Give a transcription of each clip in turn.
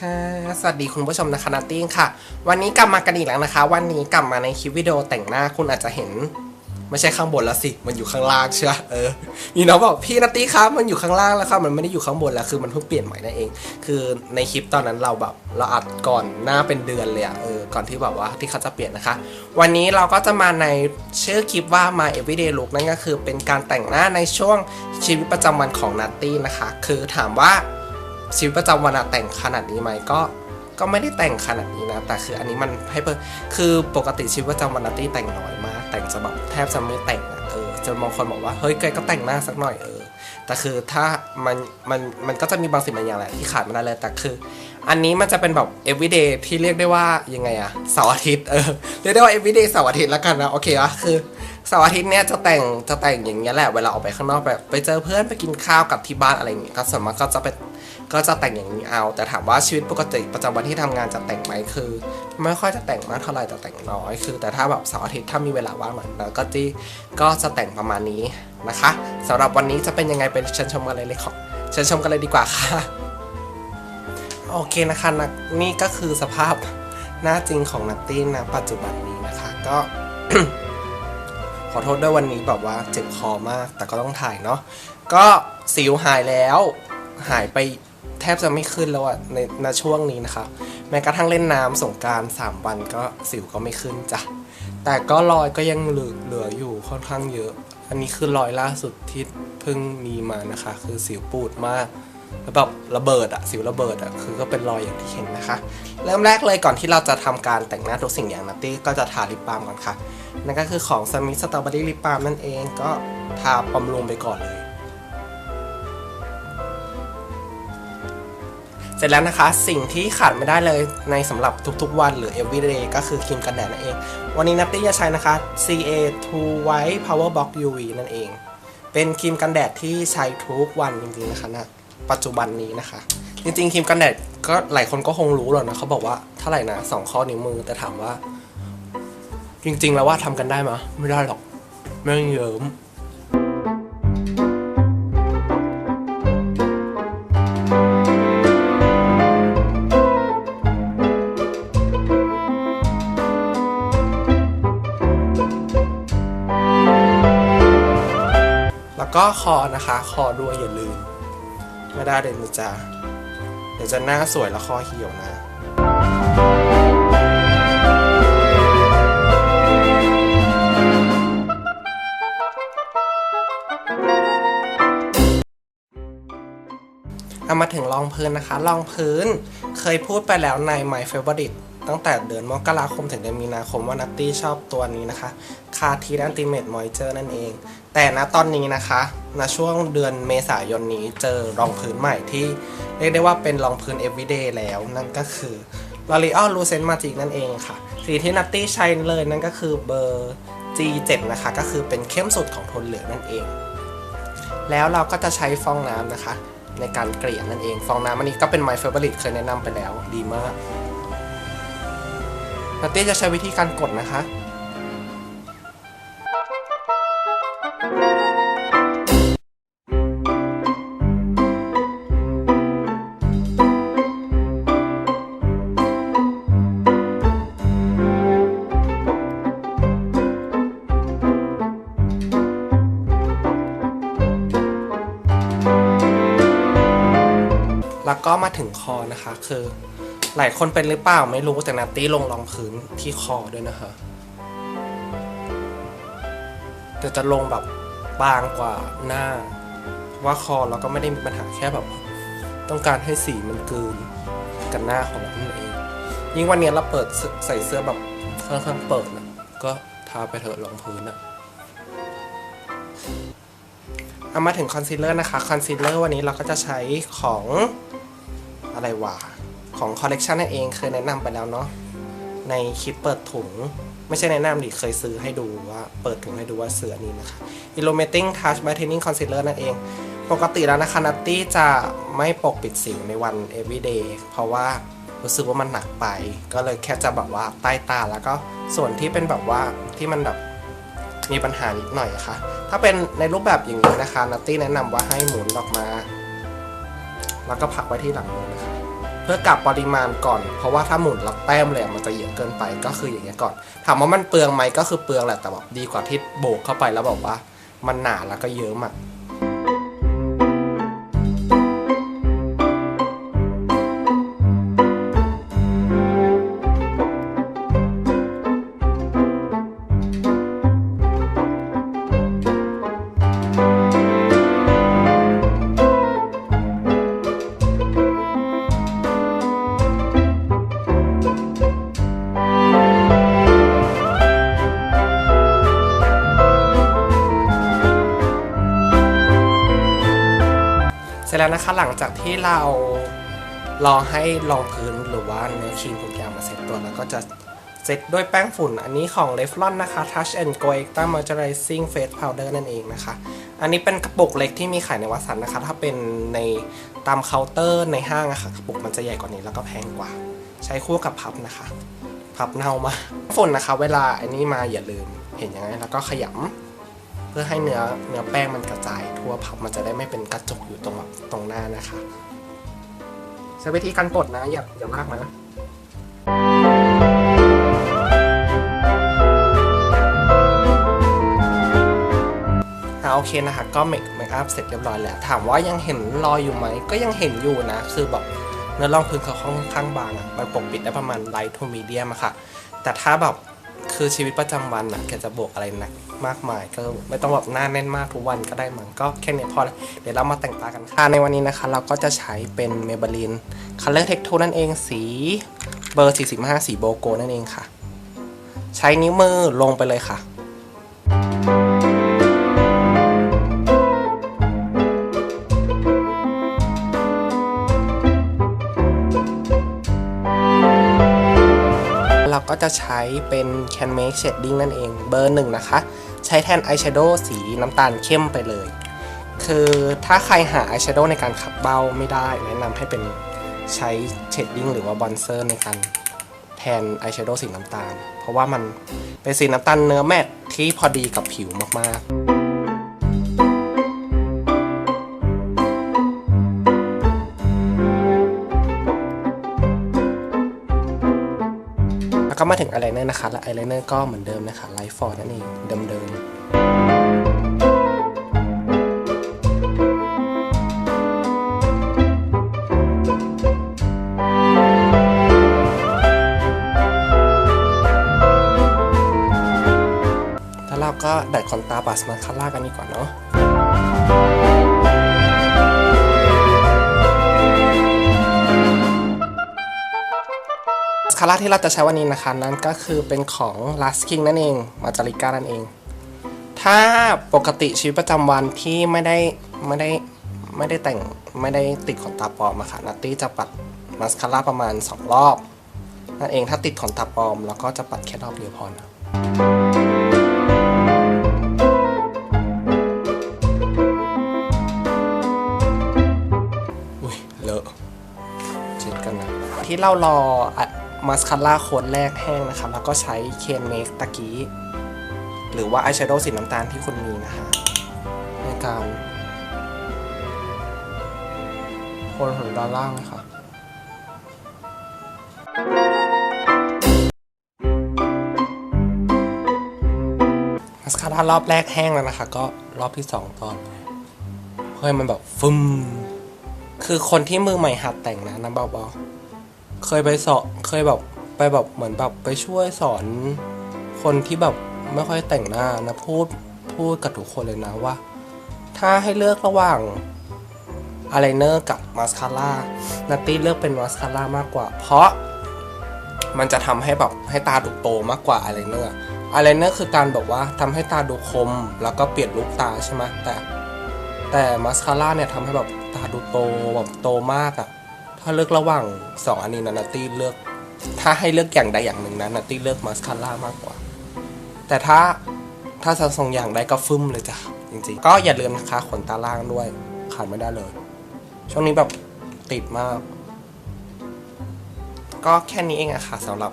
ค่ะ สวัสดีคุณผู้ชมนะคะนัตตี้ค่ะ วันนี้กลับมากันอีกแล้วนะคะ วันนี้กลับมาในคลิปวิดีโอแต่งหน้าคุณอาจจะเห็น ไม่ใช่ข้างบนแล้วสิมันอยู่ข้างล่างเชื่อเออมีน้องบอกพี่นัตตี้ครับมันอยู่ข้างล่างแล้วครับมันไม่ได้อยู่ข้างบนแล้วคือมันเพิ่งเปลี่ยนใหม่นั่นเอง คือในคลิปตอนนั้นเราแบบเราอัดก่อนหน้าเป็นเดือนเลยอะเออก่อนที่แบบว่าที่เขาจะเปลี่ยนนะคะ วันนี้เราก็จะมาในชื่อคลิปว่า My Everyday Look นั่นก็คือเป็นการแต่งหน้าในช่วงชีวิตประจำวันของนัตตี้นะคะ คือถามว่า ชีวิตประจำวันอะแต่งขนาดนี้ไหมก็ก็ไม่ได้แต่งขนาดนี้นะ แต่คืออันนี้มันให้เพิ่มคือปกติชีวิตประจำวันนัตตี้แต่งน้อยมาก แต่งจะแบบแทบจะไม่แต่งอะเออจนบางคนบอกว่าเฮ้ยแกก็แต่งหน้าสักหน่อยเออ แต่คือถ้ามันมันมันก็จะมีบางสิ่งบางอย่างแหละที่ขาดไม่ได้เลย แต่คือ อันนี้มันจะเป็นแบบ everyday ที่เรียกได้ว่ายังไงอะเสาร์อาทิตย์เออเรียกได้ว่า everyday เสาร์อาทิตย์แล้วกันนะโอเควะคือ เสาร์อาทิตย์เนี้ยจะแต่งจะแต่งอย่างเงี้ยแหละเวลาออกไปข้างนอกแบบไปเจอเพื่อนไปกินข้าวกับที่บ้านอะไรอย่างเงี้ยก็ส่วนมากก็จะเป็นก็จะแต่งอย่างนี้เอา แต่ถามว่าชีวิตปกติประจำวันที่ทำงานจะแต่งไหมคือ ไม่ค่อยจะแต่งมากเท่าไหร่แต่แต่งน้อยคือ แต่ถ้าแบบเสาร์อาทิตย์ถ้ามีเวลาว่างหน่อยแล้วก็ที่ก็จะแต่งประมาณนี้นะคะสำหรับวันนี้จะเป็นยังไงเป็นเชิญชมกันเลยเลยขอเชิญชมกันเลยดีกว่าค่ะโอเคนะคะนะนี่ก็คือสภาพหน้าจริงของนัตตี้นะปัจจุบันนี้นะคะก็ อโทษด้วยวันนี้แบบว่าเจ็บคอมาก แต่ก็ต้องถ่ายเนาะก็สิวหายแล้ว หายไปแทบจะไม่ขึ้นแล้วอะในในช่วงนี้นะคะ แม้กระทั่งเล่นน้ำสงการสามวันก็สิวก็ไม่ขึ้นจ้ะแต่ก็รอยก็ยังเหลือเหลืออยู่ค่อนข้างเยอะ อันนี้คือรอยล่าสุดที่เพิ่งมีมานะคะ คือสิวปูดมาก แล้วแบบระเบิดอะสิวระเบิดอะคือก็เป็นรอยอย่างที่เห็นนะคะ เริ่มแรกเลยก่อนที่เราจะทำการแต่งหน้าทุกสิ่งอย่างนัตตี้ก็จะทาลิปบาล์มก่อนค่ะ นั่นก็คือของสมิธสตรอเบอรี่ลิปบาล์มนั่นเองก็ทาบำรุงไปก่อนเลย เสร็จแล้วนะคะสิ่งที่ขาดไม่ได้เลยในสำหรับทุกๆวันหรือ everyday ก็คือครีมกันแดดนั่นเอง วันนี้นัตตี้จะใช้นะคะ CA2 White Power Box UV นั่นเอง เป็นครีมกันแดดที่ใช้ทุกวันจริงๆนะคะนะ ปัจจุบันนี้นะคะ จริงๆครีมกันแดดก็หลายคนก็คงรู้หรอกนะเขาบอกว่าเท่าไหร่นะสองข้อนิ้วมือแต่ถามว่า จริง ๆ แล้วว่าทำกันได้ไหมไม่ได้หรอกไม่เยิ้มแล้วก็คอนะคะ คอด้วยอย่าลืม ไม่ได้เดี๋ยวจะเดี๋ยวจะหน้าสวยแล้วคอเหี่ยวนะเอามาถึงรองพื้นนะคะ รองพื้นเคยพูดไปแล้วใน My Favorite ตั้งแต่เดือนมกราคมถึงเดือนมีนาคมว่านัตตี้ชอบตัวนี้นะคะคาทีอันติเมตมอยเจอร์นั่นเอง แต่ณตอนนี้นะคะณช่วงเดือนเมษายนนี้เจอรองพื้นใหม่ที่เรียกได้ว่าเป็นรองพื้น everyday แล้ว นั่นก็คือ L'Oreal Lucent Magic นั่นเองค่ะ สีที่นัตตี้ใช้เลยนั่นก็คือเบอร์ G7 นะคะ ก็คือเป็นเข้มสุดของโทนเหลืองนั่นเอง แล้วเราก็จะใช้ฟองน้ำนะคะ ในการเกลี่ยนั่นเอง ฟองน้ำอันนี้ก็เป็น My Favorite เคยแนะนำไปแล้วดีมาก นัตตี้จะใช้วิธีการกดนะคะ แล้วก็มาถึงคอนะคะคือ หลายคนเป็นหรือเปล่าไม่รู้แต่นัตตี้ลงรองพื้นที่คอด้วยนะคะแต่จะลงแบบบางกว่าหน้า ว่าคอเราก็ไม่ได้มีปัญหาแค่แบบ ต้องการให้สีมันกลืนกับหน้าของเรากันเอง ยิ่งวันนี้เราเปิดใส่เสื้อแบบค่อนข้างเปิดนะก็ทาไปเถอะรองพื้นอะเอามาถึงคอนซีลเลอร์นะคะ คอนซีลเลอร์วันนี้เราก็จะใช้ของอะไรวะ ของคอลเลกชันนั่นเองเคยแนะนำไปแล้วเนาะในคลิปเปิดถุง ไม่ใช่แนะนำดิเคยซื้อให้ดูว่าเปิดถุงให้ดูว่าเสือนี้นะคะ Illuminating Touch Brightening Concealer นั่นเอง ปกติแล้วนะคะนัตตี้จะไม่ปกปิดสิวในวัน everyday เพราะว่ารู้สึกว่ามันหนักไป ก็เลยแค่จะแบบว่าใต้ตาแล้วก็ส่วนที่เป็นแบบว่าที่มันแบบมีปัญหานิดหน่อยค่ะ ถ้าเป็นในรูปแบบอย่างนี้นะคะนัตตี้แนะนำว่าให้หมุนออกมา แล้วก็พักไว้ที่หลังมือนะคะ เพื่อกลับปริมาณก่อน เพราะว่าถ้าหมุนรับแต้มเลยมันจะเยอะเกินไปก็คืออย่างเงี้ยก่อน ถามว่ามันเปลืองไหมก็คือเปลืองแหละแต่แบบดีกว่าที่โบกเข้าไปแล้วบอกว่า มันหนาแล้วก็เยอะมาก ร็จแล้วนะคะหลังจากที่เรารอให้รองพื้นหรือว่าเนื้อครีมทุกอย่างมาเซ็ตตัวแล้วก็จะเซ็ตด้วยแป้งฝุ่นอันนี้ของ r e f l o n นะคะ Touch and Go Extra Moisturizing Face Powder นั่นเองนะคะ อันนี้เป็นกระปุกเล็กที่มีขายในวัสันนะคะ ถ้าเป็นในตามเคาน์เตอร์ในห้างอะค่ะกระปุกมันจะใหญ่กว่านี้แล้วก็แพงกว่า ใช้คู่กับพับนะคะ พับเน่ามาฝุ่นนะคะ เวลาอันนี้มาอย่าลืมเห็นยังไงแล้วก็ขยำ พื่อให้เนื้อเนื้อแป้งมันกระจายทั่วพับมันจะได้ไม่เป็นกระจกอยู่ตรงแบบตรงหน้านะคะใช้วิธีการปลดนะอย่าอย่าลากนะอ่าโอเคนะคะก็เมคเมคอัพเสร็จเรียบร้อยแล้ว ถามว่ายังเห็นรอยอยู่ไหม ก็ยังเห็นอยู่นะ คือแบบเนื้อรองพื้นเขาค่อนข้างบางอะมันปกปิดได้ประมาณไลท์ทูมีเดียมอะค่ะ แต่ถ้าแบบคือชีวิตประจำวันอะแกจะบวกอะไรหนัก มากมายก็ไม่ต้องแบบหน้าแน่นมากทุกวันก็ได้มั้งก็แค่นี้พอแล้วเดี๋ยวเรามาแต่งตากันค่ะในวันนี้นะคะ เราก็จะใช้เป็น Maybelline Color Tech Tool นั่นเองสีเบอร์ 45 สีโบโกนั่นเองค่ะ ใช้นิ้วมือลงไปเลยค่ะเราก็จะใช้เป็น Can Make Shading นั่นเองเบอร์หนึ่งนะคะ ใช้แทนอายแชโดว์สีน้ำตาลเข้มไปเลย คือถ้าใครหาอายแชโดว์ในการขับเบ้าไม่ได้ แนะนำให้เป็นใช้เชดดิ้งหรือว่าบอนเซอร์ในการแทนอายแชโดว์สีน้ำตาล เพราะว่ามันเป็นสีน้ำตาลเนื้อแมทที่พอดีกับผิวมากๆ แล้วก็มาถึงอายไลเนอร์นะคะและอายไลเนอร์ก็เหมือนเดิมนะคะไลฟ์ฟอร์นั่นเองเดิมๆแล้วเราก็ดัดขนตาบัสมาคาร่ากันดีกว่าเนาะ มาสคาร่าที่เราจะใช้วันนี้นะคะนั่นก็คือเป็นของ Last King นั่นเองมาจาริก้านั่นเอง ถ้าปกติชีวิตประจำวันที่ไม่ได้ไม่ได้ไม่ได้แต่งไม่ได้ติดขนตาปลอมอะค่ะนัตตี้จะปัดมาสคาร่าประมาณ 2 รอบนั่นเองถ้าติดขนตาปลอม แล้วก็จะปัดแค่รอบเดียวพอนะอุ้ยเลอะเช็ดกันนะที่เรารอ มาสคาร่าโค้ดแรกแห้งนะครับ แล้วก็ใช้เคนเมคตะกี้ หรือว่าอายแชโดว์สีน้ำตาลที่คุณมีนะฮะในการโคนหัวด้านล่างเลยค่ะมาสคาร่ารอบแรกแห้งแล้วนะคะ ก็รอบที่สองตอนเพื่อให้มันแบบฟึมคือคนที่มือใหม่หัดแต่งนะนะบอกบอก เคยไปสอนเคยแบบไปแบบเหมือนแบบไปช่วยสอนคนที่แบบไม่ค่อยแต่งหน้านะพูดพูดกับทุกคนเลยนะว่า ถ้าให้เลือกระหว่างอายไลเนอร์กับมาสคาร่านัตตี้เลือกเป็นมาสคาร่ามากกว่า เพราะมันจะทำให้แบบให้ตาดูโตมากกว่าอายไลเนอร์อายไลเนอร์คือการแบบว่าทำให้ตาดูคม แล้วก็เปลี่ยนลุคตาใช่ไหมแต่ แต่มาสคาร่าเนี่ยทำให้แบบตาดูโตแบบโตมากอะ่ะ ถ้าเลือกระหว่างสองอันนี้นะนัตตี้เลือก ถ้าให้เลือกอย่างใดอย่างหนึ่งนะนัตตี้เลือกมาสคาร่ามากกว่า แต่ถ้าถ้าจะส่งอย่างใดก็ฟึ่มเลยจ้ะจริงๆ ก็อย่าลืมนะคะขนตาล่างด้วยขาดไม่ได้เลย ช่วงนี้แบบติดมาก ก็แค่นี้เองอะค่ะสำหรับ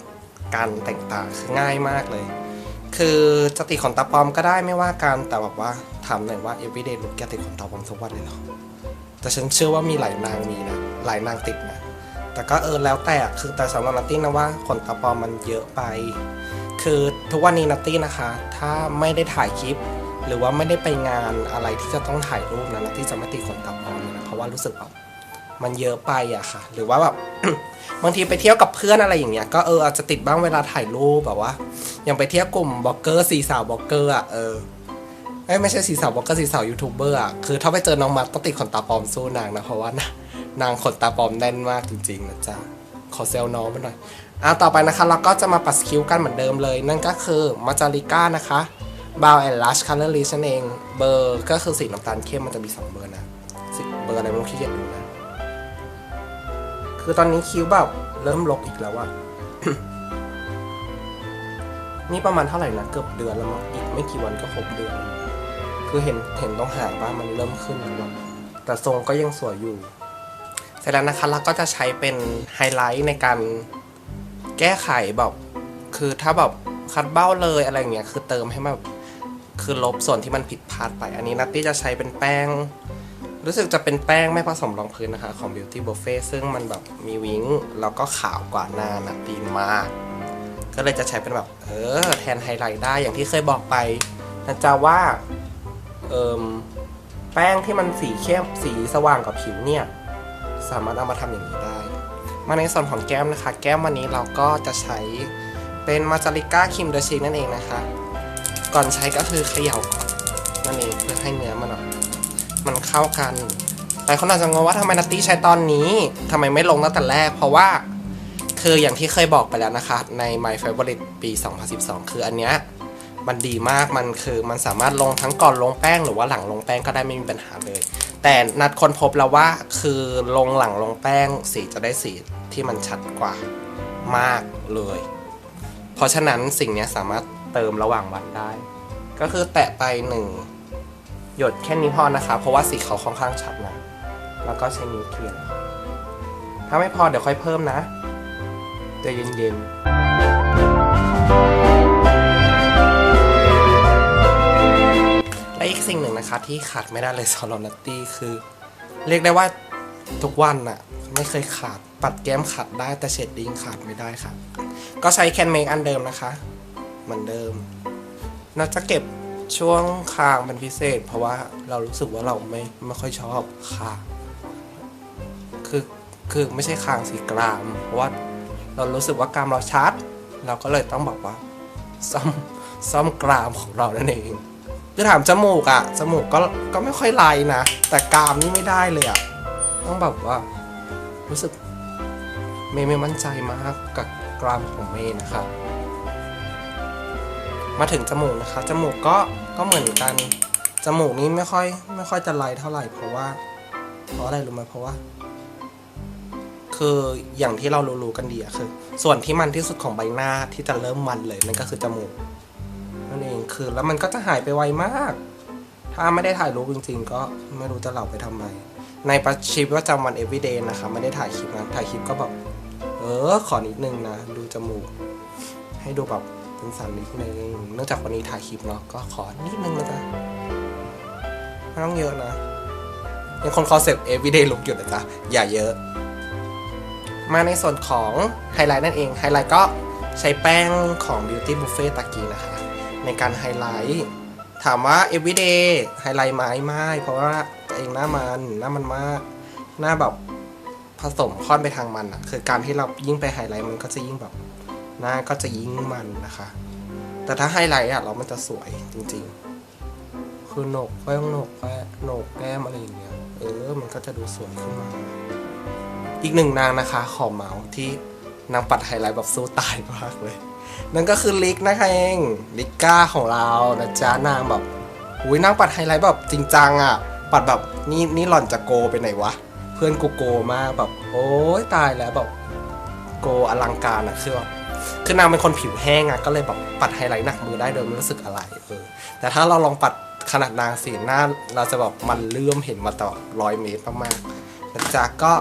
การแต่งตาคือง่ายมากเลย คือจะติดขนตาปลอมก็ได้ไม่ว่ากันแต่แบบว่าถามหน่อยว่า everyday look แกติดขนตาปลอมทุกวันเลยเหรอแต่ฉันเชื่อว่ามีหลายนางมีนะ หลายนางติดนะแต่ก็เออแล้วแต่อะคือแต่สำหรับนัตตี้นะว่าขนตาปลอมมันเยอะไป คือทุกวันนี้นัตตี้นะคะ ถ้าไม่ได้ถ่ายคลิป หรือว่าไม่ได้ไปงานอะไรที่จะต้องถ่ายรูปนะนัตตี้จะไม่ติดขนตาปลอมนะเพราะว่ารู้สึกแบบมันเยอะไปอะค่ะ หรือว่าแบบบางทีไปเที่ยวกับเพื่อนอะไรอย่างเงี้ยก็เอออาจจะติดบ้างเวลาถ่ายรูปแบบว่าอย่างไปเที่ยวกลุ่มบล็อกเกอร์สีสาวบล็อกเกอร์อะเออไม่ใช่สีสาวบล็อกเกอร์สีสาวยูทูบเบอร์อะคือถ้าไปเจอน้องมัดต้องติดขนตาปลอมสู้นางนะเพราะว่านาง นางขนตาปลอมแน่นมากจริงๆนะจ๊ะ ขอเซลน้องไปหน่อยอะต่อไปนะคะเราก็จะมาปัดสคิ้วกันเหมือนเดิมเลย นั่นก็คือมาจาริก้านะคะบาวแอนด์ลัชคัลเลอร์ลิชนั่นเอง เบอร์ก็คือสีน้ำตาลเข้มมันจะมี 2 เบอร์นะสีเบอร์อะไรไม่รู้ขี้เกียจดูนะ คือตอนนี้คิ้วแบบเริ่มลกอีกแล้วอะนี่ประมาณเท่าไหร่นะเกือบเดือนแล้วมั้งอีกไม่กี่วันก็ครบเดือน คือเห็นเห็นต้องหางบ้างมันเริ่มขึ้นแล้วแต่ทรงก็ยังสวยอยู่ เสร็จแล้วนะคะเราก็จะใช้เป็นไฮไลท์ในการแก้ไขแบบคือถ้าแบบคัดเบ้าเลยอะไรเงี้ยคือเติมให้มันแบบคือลบส่วนที่มันผิดพลาดไป อันนี้นัตตี้จะใช้เป็นแป้ง รู้สึกจะเป็นแป้งไม่ผสมรองพื้นนะคะ ของ Beauty Buffet ซึ่งมันแบบมีวิ้งแล้วก็ขาวกว่าหน้านัตตี้มาก ก็เลยจะใช้เป็นแบบเออแทนไฮไลท์ได้อย่างที่เคยบอกไปนะจ๊ะว่าเอิมแป้งที่มันสีเข้มสีสว่างกับผิวเนี่ย สามารถเอามาทำอย่างนี้ได้ มาในส่วนของแก้มนะคะ แก้มวันนี้เราก็จะใช้เป็นมาจาริก้าครีมเดชิกนั่นเองนะคะ ก่อนใช้ก็คือเขย่าก่อนนั่นเองเพื่อให้เนื้อมันมันเข้ากันแต่คนอาจจะงงว่าทำไมนัตตี้ใช้ตอนนี้ทำไมไม่ลงตั้งแต่แรก เพราะว่าคืออย่างที่เคยบอกไปแล้วนะคะ ใน My Favorite ปี 2012 คืออันเนี้ยมันดีมากมันคือมันสามารถลงทั้งก่อนลงแป้งหรือว่าหลังลงแป้งก็ได้ไม่มีปัญหาเลย แต่นัดคนพบแล้วว่าคือลงหลังลงแป้งสีจะได้สีที่มันชัดกว่ามากเลย เพราะฉะนั้นสิ่งนี้สามารถเติมระหว่างวันได้ ก็คือแตะไปหนึ่งหยดแค่นี้พอนะคะ เพราะว่าสีเขาค่อนข้างชัดนะแล้วก็ใช้นิ้วเขียนถ้าไม่พอเดี๋ยวค่อยเพิ่มนะใจเย็นๆ สิ่งหนึ่งนะคะที่ขาดไม่ได้เลยสำหรับนัตตี้คือ เรียกได้ว่าทุกวันน่ะไม่เคยขาดปัดแก้มขาดได้แต่เชดดิ้งขาดไม่ได้ค่ะ ก็ใช้แคนเมกอันเดิมนะคะ เหมือนเดิมน่าจะเก็บช่วงคางเป็นพิเศษ เพราะว่าเรารู้สึกว่าเราไม่ไม่ค่อยชอบคางคือคือไม่ใช่คางสีกราม เพราะว่าเรารู้สึกว่ากรามเราชัด เราก็เลยต้องบอกว่าซ่อมซ่อมกรามของเรานั่นเอง คือถามจมูกอะจมูกก็ก็ไม่ค่อยไลนะ แต่กรามนี่ไม่ได้เลยอะต้องแบบว่า รู้สึกเมย์ไม่มั่นใจมากกับกรามของเมย์นะครับมาถึงจมูกนะคะ จมูกก็ก็เหมือนกัน จมูกนี้ไม่ค่อยไม่ค่อยจะไลเท่าไหร่เพราะว่า เพราะอะไรรู้ไหมเพราะว่า คืออย่างที่เรารู้ๆกันดีอะคือ ส่วนที่มันที่สุดของใบหน้าที่จะเริ่มมันเลยนั่นก็คือจมูก งคือแล้วมันก็จะหายไปไวมาก ถ้าไม่ได้ถ่ายรูปจริง ๆ ก็ไม่รู้จะเหล่าไปทำไม ในประชีวิตประจำวัน everyday นะคะ ไม่ได้ถ่ายคลิปนะถ่ายคลิปก็แบบ เออ ขอนิดนึงนะ ดูจมูก ให้ดูแบบเป็นสันนิดนึง เนื่องจากวันนี้ถ่ายคลิปเนาะ ก็ขอนิดนึงนะจ๊ะไม่ต้องเยอะนะยังคนคอนเซปต์ everyday look อยู่นะจ๊ะ อย่าเยอะ มาในส่วนของไฮไลท์นั่นเอง ไฮไลท์ก็ใช้แป้งของ Beauty Buffet ตะกี้นะคะ ในการไฮไลท์ถามว่า everyday ไฮไลท์ไหมไม่เพราะว่าตัวเองหน้ามันหน้ามันมาก หน้าแบบผสมค่อนไปทางมันอะคือการที่เรายิ่งไปไฮไลท์มันก็จะยิ่งแบบหน้าก็จะยิ่งมันนะคะ แต่ถ้าไฮไลท์อะเรามันจะสวยจริงๆ คือโหนกแป้งโหนกแป้งโหนกแก้มอะไรอย่างเงี้ยเออมันก็จะดูสวยขึ้นมา อีกหนึ่งนางนะคะขอเมาส์ที่นางปัดไฮไลท์แบบสู้ตายมากเลย นั่นก็คือลิกนะคะเองลิกก้าของเรานะจ๊ะนางแบบอุ้ยนางปัดไฮไลท์แบบจริงจังอะ่ะ ปัดแบบนี่นี่หล่อนจะโกไปไหนวะ เพื่อนกูโกมากแบบ โอ้ยตายแล้วแบบโกอลังการอะคือแบบคือนางเป็นคนผิวแห้งอะก็เลยแบบปัดไฮไลท์หนักมือได้โดยไม่รู้สึกอะไรเออแต่ถ้าเราลองปัดขนาดนางสีหน้าเราจะแบบมันเลื่อมเห็นมาต่อร้อยเมตรมากๆนะจ๊ะก็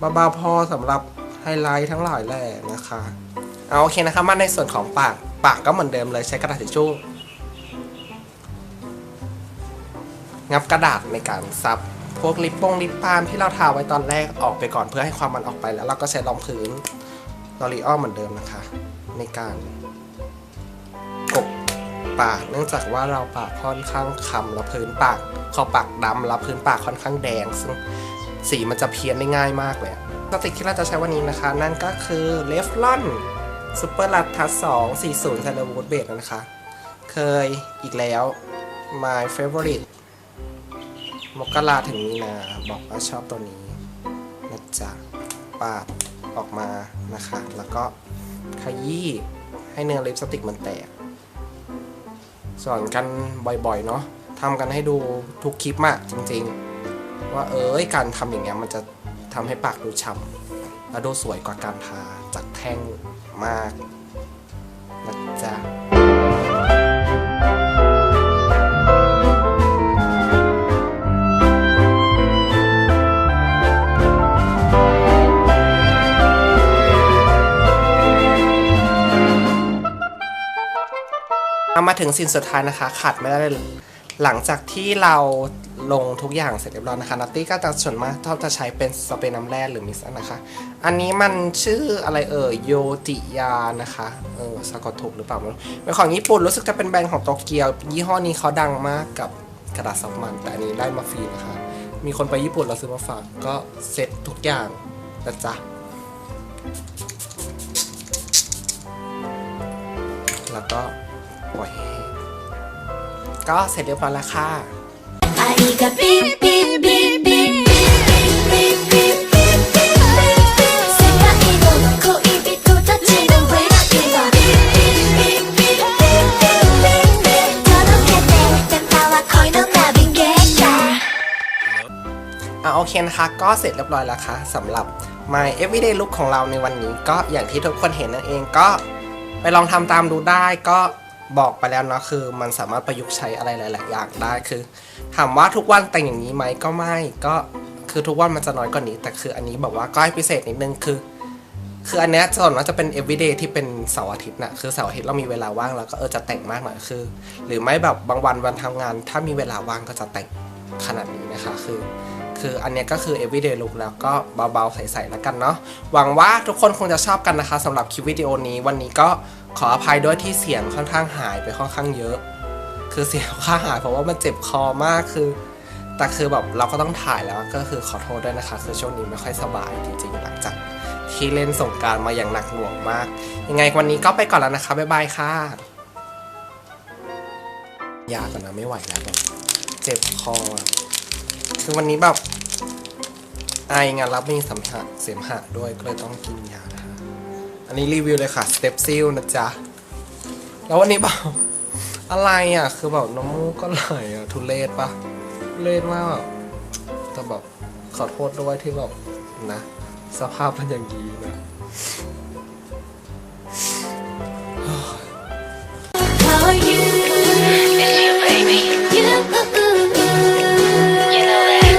บ้าๆพอสำหรับไฮไลท์ทั้งหลายแหละนะคะ เอาโอเคนะคะมาในส่วนของปากปากก็เหมือนเดิมเลยใช้กระดาษทิชชู่งับกระดาษในการซับพวกลิปบงลิปบามที่เราทาไว้ตอนแรกออกไปก่อนเพื่อให้ความมันออกไปแล้วเราก็ใช้รองพื้นลอรีออลเหมือนเดิมนะคะ ในการกบปาก เนื่องจากว่าเราปากค่อนข้างคำแล้วพื้นปากขอบปากดำแล้วพื้นปากค่อนข้างแดง ซึ่งสีมันจะเพี้ยนได้ง่ายมากเลยสติกที่เราจะใช้วันนี้นะคะ นั่นก็คือเลฟลอน ซูเปอร์ลัดทัส2 40 z ซ l วูดเบดนะคะ เคยอีกแล้ว my favorite มกราถึงมีนาบอกว่าชอบตัวนี้นะจ๊ะปาดออกมานะคะ แล้วก็ขยี้ให้เนื้อลิปสติกมันแตกสอนกันบ่อยๆ เนาะทำกันให้ดูทุกคลิปมากจริงๆ ว่าเอ้ยการทำอย่างเงี้ยมันจะทำให้ปากดูฉ่ำและดูสวยกว่าการทาจากแท่ง มากนะจ๊ะเอามาถึงสิ่งสุดท้ายนะคะ ขาดไม่ได้เลย หลังจากที่เราลงทุกอย่างเสร็จเรียบร้อยนะคะนัตตี้ก็จะส่วนมากชอบจะใช้เป็นสเปรย์น้ำแร่หรือมิสนะคะ อันนี้มันชื่ออะไรเอ่ยโยติยานะคะเออสะกดถูกหรือเปล่าม่รู้เป็นของญี่ปุ่นรู้สึกจะเป็นแบรนด์ของโตเกียว ยี่ห้อนี้เขาดังมากกับกระดาษซับมัน แต่อันนี้ได้มาฟรีนะคะ มีคนไปญี่ปุ่นเราซื้อมาฝากก็เซ็ตทุกอย่างนะจ๊ะแล้วก็ปล่อยให้แห้ง ก็เสร็จเรียบร้อยแล้วค่ะโอเคนะคะก็เสร็จเรียบร้อยแล้วค่ะสำหรับ My Everyday Look ของเราในวันนี้ ก็อย่างที่ทุกคนเห็นนั่นเองก็ไปลองทำตามดูได้ก็ บอกไปแล้วเนาะคือ มันสามารถประยุกต์ใช้อะไรหลาย ๆ อย่างได้คือ ถามว่าทุกวันแต่งอย่างนี้ไหมก็ไม่ก็คือทุกวันมันจะน้อยกว่านี้ แต่คืออันนี้บอกว่าก็ให้พิเศษนิดนึงคือ คืออันเนี้ยส่วนมากจะเป็น everyday ที่เป็นเสาร์อาทิตย์นะคือเสาร์อาทิตย์เรามีเวลาว่างแล้วก็เออจะแต่งมากหน่อยคือ หรือไม่แบบบางวันวันทำงาน ถ้ามีเวลาว่างก็จะแต่งขนาดนี้นะคะคือ คืออันนี้ก็คือ everyday look แล้วก็เบาๆใสๆแล้วกันเนาะหวังว่าทุกคนคงจะชอบกันนะคะสำหรับคลิปวิดีโอนี้ วันนี้ก็ขออภัยด้วยที่เสียงค่อนข้างหายไปค่อนข้างเยอะ คือเสียงค่าหายเพราะว่ามันเจ็บคอมากคือ แต่คือแบบเราก็ต้องถ่ายแล้วก็คือขอโทษด้วยนะคะ คือช่วงนี้ไม่ค่อยสบายจริงๆหลังจากที่เล่นสงการมาอย่างหนักหน่วงมาก ยังไงวันนี้ก็ไปก่อนแล้วนะคะบ๊ายบายค่ะยาก่อนนะไม่ไหวแล้วแบบเจ็บคอ คือวันนี้แบบไองานรับมีสัมผัสเสมหะด้วยก็เลยต้องกินยานะคะอันนี้รีวิวเลยค่ะสเตปซิลนะจ๊ะ แล้ววันนี้แบบอะไรอะ คือแบบน้ำมูกก็ไหลอะทุเรศปะทุเรศมากแบบแต่แบบขอโทษด้วยที่แบบนะ สภาพเป็นอย่างนี้นะ